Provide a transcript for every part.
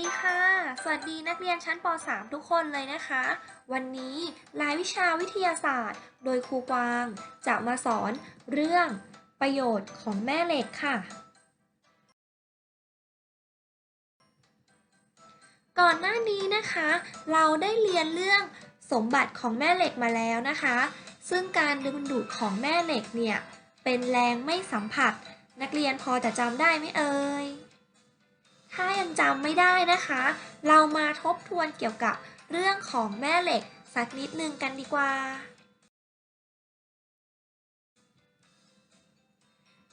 ดีค่ะ สวัสดีนักเรียนชั้นป .3 ทุกคนเลยนะคะ วันนี้รายวิชาวิทยาศาสตร์ โดยครูกวาง จะมาสอนเรื่องประโยชน์ของแม่เหล็กค่ะ ก่อนหน้านี้นะคะ เราได้เรียนเรื่องสมบัติของแม่เหล็กมาแล้วนะคะ ซึ่งการดึงดูดของแม่เหล็กเนี่ย เป็นแรงไม่สัมผัส นักเรียนพอจะจำได้ไหมเอ่ย จำไม่ได้นะคะ เรามาทบทวนเกี่ยวกับเรื่องของแม่เหล็กสักนิดนึงกันดีกว่า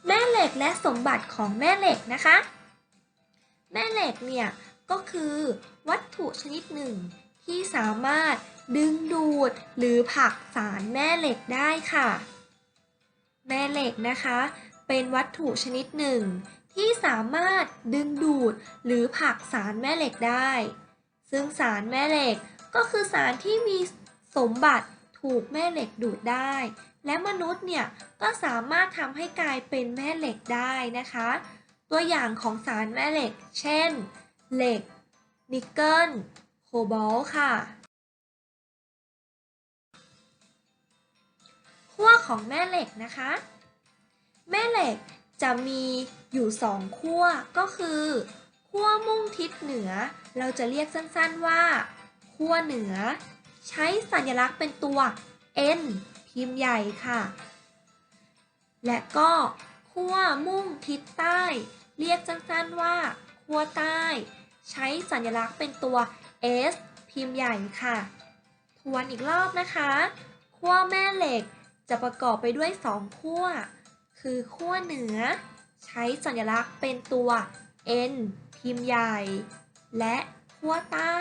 แม่เหล็กและสมบัติของแม่เหล็กนะคะ แม่เหล็กเนี่ยก็คือวัตถุชนิดหนึ่งที่สามารถดึงดูดหรือผลักสารแม่เหล็กได้ค่ะ แม่เหล็กนะคะ เป็นวัตถุชนิดหนึ่ง ที่สามารถดึงดูดหรือผลักสารแม่เหล็กได้ ซึ่งสารแม่เหล็กก็คือสารที่มีสมบัติถูกแม่เหล็กดูดได้ และมนุษย์เนี่ยก็สามารถทำให้กลายเป็นแม่เหล็กได้นะคะ ตัวอย่างของสารแม่เหล็ก เช่น เหล็ก นิกเกิล โคบอลค่ะ ขั้วของแม่เหล็กนะคะ แม่เหล็ก จะมีอยู่สองขั้วก็คือขั้วมุ่งทิศเหนือ เราจะเรียกสั้นๆว่าขั้วเหนือ ใช้สัญลักษณ์เป็นตัว N พิมพ์ใหญ่ค่ะ และก็ขั้วมุ่งทิศใต้ เรียกสั้นๆว่าขั้วใต้ ใช้สัญลักษณ์เป็นตัว S พิมพ์ใหญ่ค่ะ ทวนอีกรอบนะคะขั้วแม่เหล็กจะประกอบไปด้วยสองขั้ว คือขั้วเหนือ ใช้สัญลักษณ์เป็นตัว N พิมพ์ใหญ่ และขั้วใต้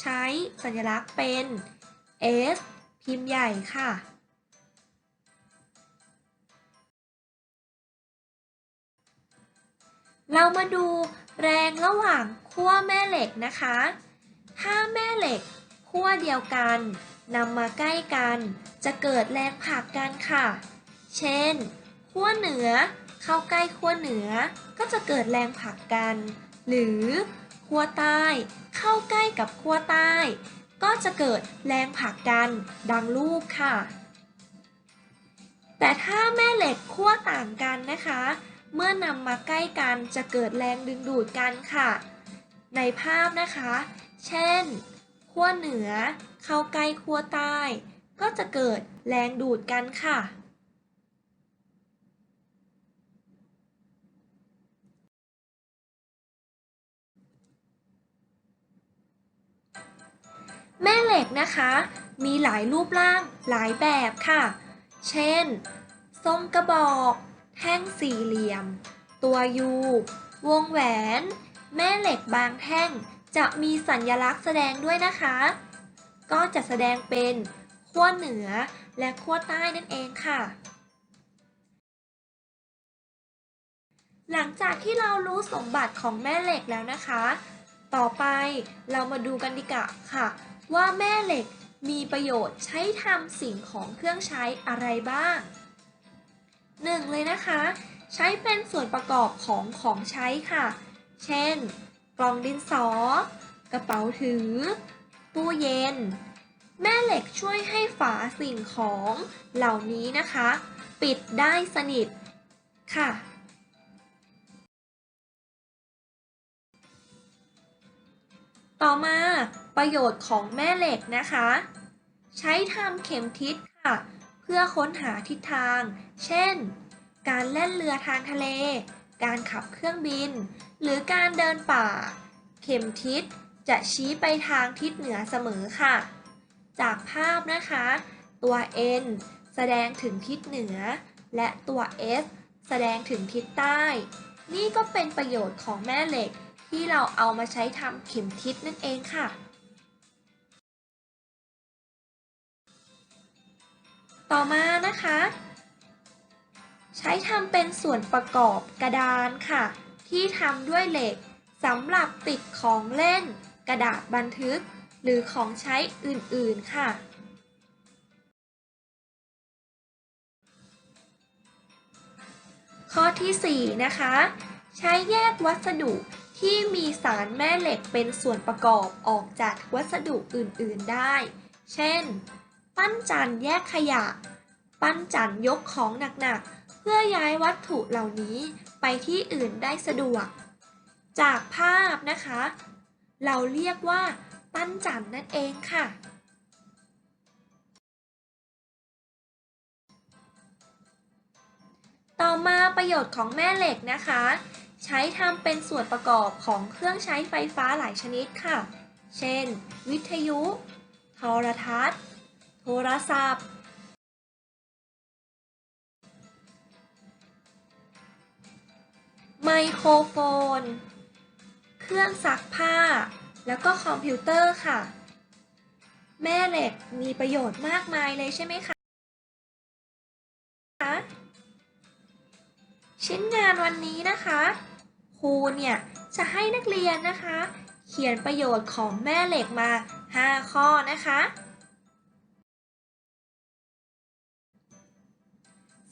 ใช้สัญลักษณ์เป็น S พิมพ์ใหญ่ค่ะเรามาดูแรงระหว่างขั้วแม่เหล็กนะคะ ถ้าแม่เหล็กขั้วเดียวกันนำมาใกล้กัน จะเกิดแรงผลักกันค่ะ เช่น ขั้วเหนือ เข้าใกล้ขั้วเหนือ ก็จะเกิดแรงผลักกัน หรือขั้วใต้ เข้าใกล้กับขั้วใต้ ก็จะเกิดแรงผลักกัน ดังรูปค่ะ แต่ถ้าแม่เหล็กขั้วต่างกันนะคะ เมื่อนำมาใกล้กันจะเกิดแรงดึงดูดกันค่ะ ในภาพนะคะ เช่นขั้วเหนือ เข้าใกล้ขั้วใต้ ก็จะเกิดแรงดูดกันค่ะ เหล็กนะคะ มีหลายรูปร่างหลายแบบค่ะ เช่น ทรงกระบอก แท่งสี่เหลี่ยม ตัวยู วงแหวน แม่เหล็กบางแท่งจะมีสัญลักษณ์แสดงด้วยนะคะ ก็จะแสดงเป็นขั้วเหนือและขั้วใต้นั่นเองค่ะ หลังจากที่เรารู้สมบัติของแม่เหล็กแล้วนะคะ ต่อไปเรามาดูกันดีกว่าค่ะ ว่าแม่เหล็กมีประโยชน์ใช้ทำสิ่งของเครื่องใช้อะไรบ้างหนึ่งเลยนะคะ ใช้เป็นส่วนประกอบของของใช้ค่ะ เช่น กล่องดินสอ กระเป๋าถือ ตู้เย็น แม่เหล็กช่วยให้ฝาสิ่งของเหล่านี้นะคะ ปิดได้สนิทค่ะ ต่อมาประโยชน์ของแม่เหล็กนะคะ ใช้ทำเข็มทิศค่ะ เพื่อค้นหาทิศทาง เช่น การแล่นเรือทางทะเล การขับเครื่องบิน หรือการเดินป่า เข็มทิศจะชี้ไปทางทิศเหนือเสมอค่ะ จากภาพนะคะ ตัว N แสดงถึงทิศเหนือ และตัว S แสดงถึงทิศใต้ นี่ก็เป็นประโยชน์ของแม่เหล็ก ที่เราเอามาใช้ทำเข็มทิศนั่นเองค่ะ ต่อมานะคะ ใช้ทำเป็นส่วนประกอบกระดานค่ะ ที่ทำด้วยเหล็กสำหรับติดของเล่น กระดาษบันทึก หรือของใช้อื่นๆค่ะข้อที่ 4 นะคะ ใช้แยกวัสดุ ที่มีสารแม่เหล็กเป็นส่วนประกอบออกจากวัสดุอื่น ๆได้ เช่น ปั้นจันแยกขยะ ปั้นจันยกของหนัก ๆ เพื่อย้ายวัตถุเหล่านี้ไปที่อื่นได้สะดวก จากภาพนะคะ เราเรียกว่า ปั้นจันนั่นเองค่ะ ต่อมาประโยชน์ของแม่เหล็กนะคะ ใช้ทำเป็นส่วนประกอบของเครื่องใช้ไฟฟ้าหลายชนิดค่ะ เช่น วิทยุ โทรทัศน์ โทรศัพท์ ไมโครโฟน เครื่องซักผ้า แล้วก็คอมพิวเตอร์ค่ะ แม่เหล็กมีประโยชน์มากมายเลยใช่ไหมคะชิ้นงานวันนี้นะคะ รูเนี่ยจะให้นักเรียนนะคะ เขียนประโยชน์ของแม่เหล็กมา 5 ข้อนะคะ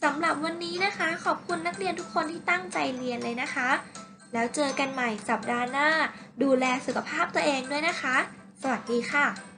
สำหรับวันนี้นะคะ ขอบคุณนักเรียนทุกคนที่ตั้งใจเรียนเลยนะคะ แล้วเจอกันใหม่สัปดาห์หน้า ดูแลสุขภาพตัวเองด้วยนะคะ สวัสดีค่ะ